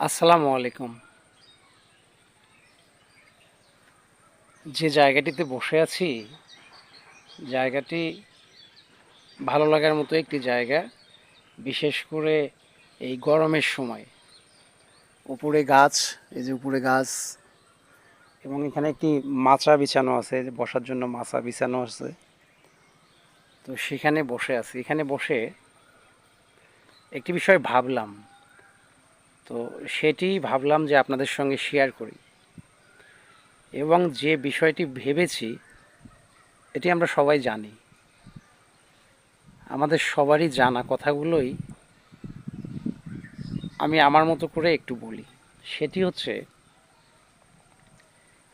আসসালামু আলাইকুম। যে জায়গাটিতে বসে আছি, জায়গাটি ভালো লাগার মতো একটি জায়গা, বিশেষ করে এই গরমের সময়। উপরে গাছ, এই যে উপরে গাছ, এবং এখানে একটি মাচা বিছানো আছে, যে বসার জন্য মাচা বিছানো আছে। তো সেখানে বসে আছি। এখানে বসে একটি বিষয় ভাবলাম তো সেটি ভাবলাম যে আপনাদের সঙ্গে শেয়ার করি। এবং যে বিষয়টি ভেবেছি, এটি আমরা সবাই জানি। আমাদের সবারই জানা কথাগুলোই আমি আমার মতো করে একটু বলি। সেটি হচ্ছে,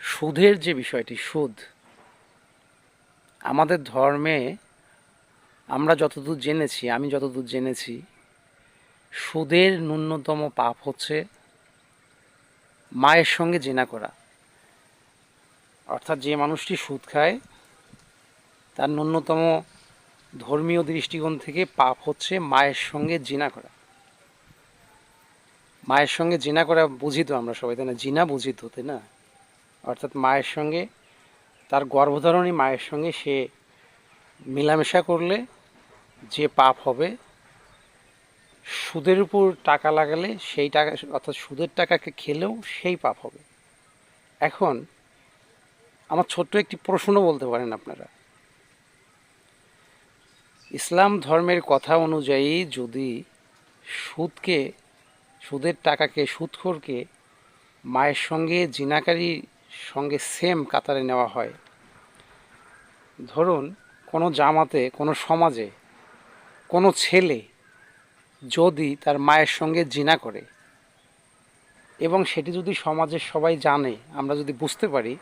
সুদের যে বিষয়টি, সুদ, আমাদের ধর্মে আমরা যতদূর জেনেছি, আমি যতদূর জেনেছি সুদের ন্যূনতম পাপ হচ্ছে মায়ের সঙ্গে জেনা করা। অর্থাৎ যে মানুষটি সুদ খায়, তার ন্যূনতম ধর্মীয় দৃষ্টিকোণ থেকে পাপ হচ্ছে মায়ের সঙ্গে জিনা করা। মায়ের সঙ্গে জিনা করা বুঝিত আমরা সবাই, তাই না? জিনা বুঝিত তাই না? অর্থাৎ মায়ের সঙ্গে, তার গর্ভধারণী মায়ের সঙ্গে সে মেলামেশা করলে যে পাপ হবে সুদের উপর টাকা লাগালে সেই টাকা, অর্থাৎ সুদের টাকাকে খেলেও সেই পাপ হবে। এখন আমার ছোট্ট একটি প্রশ্ন বলতে পারেন আপনারা। ইসলাম ধর্মের কথা অনুযায়ী যদি সুদকে, সুদের টাকাকে, সুদখোরকে মায়ের সঙ্গে, জিনাকারীর সঙ্গে সেম কাতারে নেওয়া হয়, ধরুন কোনো জামাতে, কোনো সমাজে কোনো ছেলে যদি তার মায়ের সঙ্গে জিনা করে। এবং সেটি যদি সমাজের সবাই জানে, আমরা যদি বুঝতে পারি,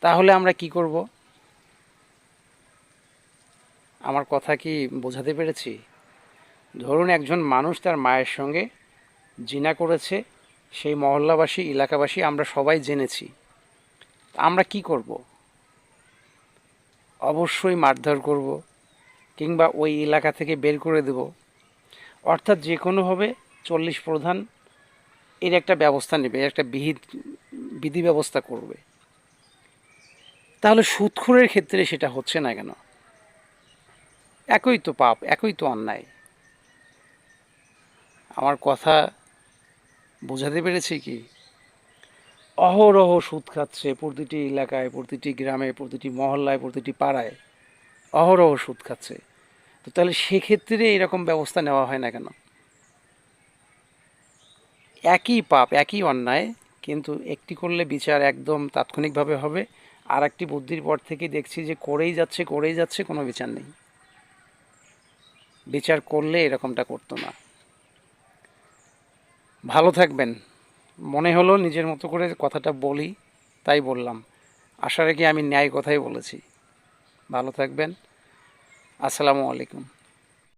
তাহলে আমরা কি করব? আমার কথা কি বোঝাতে পেরেছি? ধরুন একজন মানুষ তার মায়ের সঙ্গে জিনা করেছে, সেই মহল্লাবাসী, এলাকাবাসী আমরা সবাই জেনেছি। আমরা কি করব? অবশ্যই মারধর করব, কিংবা ওই এলাকা থেকে বের করে দেব। অর্থাৎ যে কোনোভাবে চল্লিশ প্রধান এর একটা ব্যবস্থা নেবে এর একটা বিহিত, বিধি ব্যবস্থা করবে। তাহলে সুদখোরের ক্ষেত্রে সেটা হচ্ছে না কেন? একই তো পাপ, একই তো অন্যায়। আমার কথা বোঝাতে পেরেছি কি? অহরহ সুদ খাচ্ছে প্রতিটি এলাকায়, প্রতিটি গ্রামে, প্রতিটি মহল্লায়, প্রতিটি পাড়ায় অহরহ সুদ খাচ্ছে। তো তাহলে সেক্ষেত্রে এরকম ব্যবস্থা নেওয়া হয় না কেন? একই পাপ, একই অন্যায়, কিন্তু একটি করলে বিচার একদম তাৎক্ষণিকভাবে হবে। আর একটি বুদ্ধির পর থেকে দেখছি যে করেই যাচ্ছে করেই যাচ্ছে, কোনো বিচার নেই। বিচার করলে এরকমটা করতো না। ভালো থাকবেন। মনে হলো নিজের মতো করে কথাটা বলি, তাই বললাম। আশা রেখে আমি ন্যায় কথাই বলেছি। ভালো থাকবেন। আসসালামু আলাইকুম।